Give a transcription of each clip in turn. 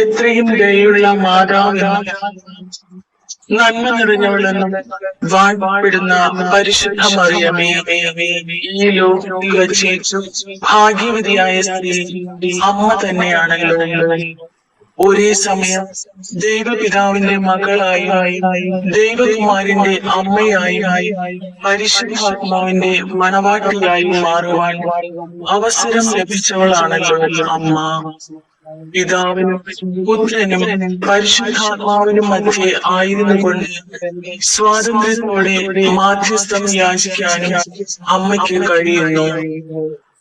എത്രയും ദയുള്ള മാതാവിനും നന്മ നിറഞ്ഞവളെന്നും വാഴ്വാടുന്ന പരിശുദ്ധ മറിയമേ ഈ ലോകത്തിൽ വച്ച് ഭാഗ്യവതിയായ സ്ത്രീ അമ്മ തന്നെയാണല്ലോ. ഒരേ സമയം ദൈവപിതാവിന്റെ മകളായി ദൈവകുമാരിന്റെ അമ്മയായി പരിശുദ്ധാത്മാവിന്റെ മനവാട്ടിയായി മാറുവാൻ അവസരം ലഭിച്ചവളാണല്ലോ അമ്മ. പിതാവിനും പുത്രനും പരിശുദ്ധാത്മാവിനും മധ്യേ ആയിരുന്നു കൊണ്ട് സ്വാതന്ത്ര്യത്തോടെ മാധ്യസ്ഥം യാചിക്കാനും അമ്മയ്ക്ക് കഴിയുന്നു.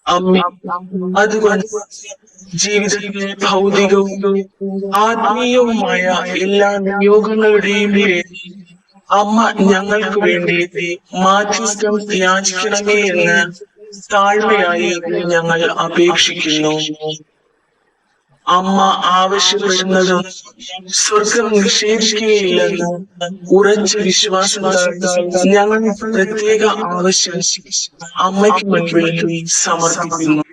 അമ്മ അതുകൊണ്ട് ജീവിതത്തിലെ ഭൗതികവും ആത്മീയവുമായ എല്ലാ നിയോഗങ്ങളുടെയും പേരിൽ അമ്മ ഞങ്ങൾക്ക് വേണ്ടി മാറ്റിസ്റ്റം യാചിക്കണമേ എന്ന് താഴ്മയായി ഞങ്ങൾ അപേക്ഷിക്കുന്നു. അമ്മ ആവശ്യപ്പെടുന്നത് സ്വർഗം നിഷേധിക്കുകയില്ലെന്ന് ഉറച്ച വിശ്വാസം ഞങ്ങൾ പ്രത്യേക ആവശ്യം അമ്മയ്ക്ക് മുൻപിൽ സമർപ്പിക്കുന്നു.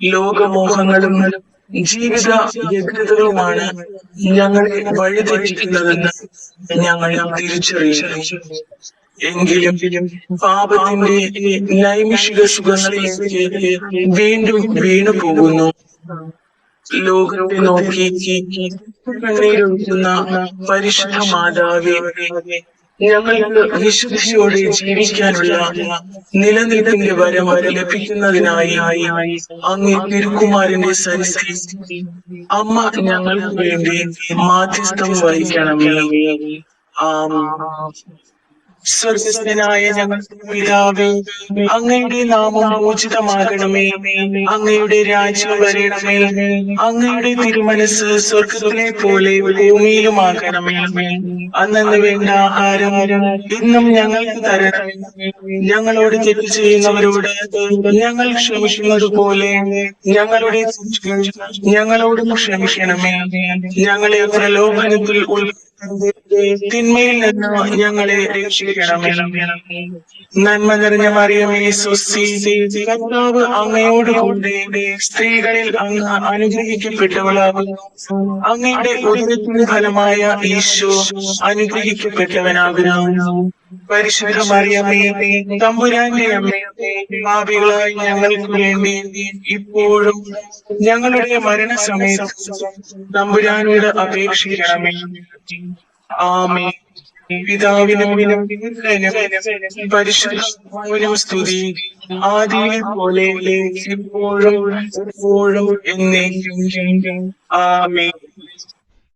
ലോകമോഹങ്ങളും ജീവിത വ്യഗ്രതകളുമാണ് ഞങ്ങളെ വഴിതെറ്റിക്കുന്നതെന്ന് ഞങ്ങൾ തിരിച്ചറിയുന്നു. എങ്കിലും പാപത്തിന്റെ നൈമിഷിക സുഖങ്ങളിലേക്ക് വീണ്ടും വീണു പോകുന്നു ലോകത്തെ നോക്കി കണ്ണീരൊഴുക്കുന്ന പരിശുദ്ധ മാതാവേ ഞങ്ങൾക്ക് വിശുദ്ധിയോടെ ജീവിക്കാനുള്ള നിലനിൽപ്പിന്റെ വരം ലഭിക്കുന്നതിനായി അങ്ങ് തിരുക്കുമാരന്റെ സന്നിധി അമ്മ ഞങ്ങൾക്ക് വേണ്ടി മാധ്യസ്ഥം വഹിക്കണമേ. ആം സ്വർഗസ്ഥനായ ഞങ്ങൾ പിതാവേ അങ്ങയുടെ നാമം പൂജിതമാകണമേ അങ്ങയുടെ രാജ്യം വരണമേ. അങ്ങയുടെ തിരുമനസ് സ്വർഗത്തിലെ പോലെ ഭൂമിയിലുമാകണമേ. അന്നു വേണ്ട ആഹാരം ഇന്നും ഞങ്ങൾക്ക് തരണം. ഞങ്ങളോട് തെറ്റ് ചെയ്യുന്നവരോട് ഞങ്ങൾ ക്ഷമിക്കുന്നത് പോലെ ഞങ്ങളുടെ ഞങ്ങളോടും ക്ഷമിക്കണമേ. ഞങ്ങളെ പ്രലോഭനത്തിൽ ഉൾപ്പെടുത്തരുതേ. തിന്മയിൽ നിന്ന് ഞങ്ങളെ രക്ഷിക്കണമേ നന്മ നിറഞ്ഞ മറിയമേ അങ്ങയോട് കൂടെ സ്ത്രീകളിൽ അങ്ങ് അനുഗ്രഹിക്കപ്പെട്ടവളാകുന്നു. അങ്ങയുടെ ഉദരത്തിന് ഫലമായ ഈശോ അനുഗ്രഹിക്കപ്പെട്ടവനാകുന്നു. പരിശുദ്ധ മറിയമേ തമ്പുരാന്റെ അമ്മയെ പാപികളായി ഞങ്ങൾക്ക് വേണ്ടി ഇപ്പോഴും ഞങ്ങളുടെ മരണസമയത്ത് തമ്പുരാനോട് അപേക്ഷിക്കണമേ. ആമേ പിതാവിനും പരിശുദ്ധനും സ്തുതി. ആദ്യം പോലെ ഇപ്പോഴും എപ്പോഴും എന്നേക്കും. ആമേ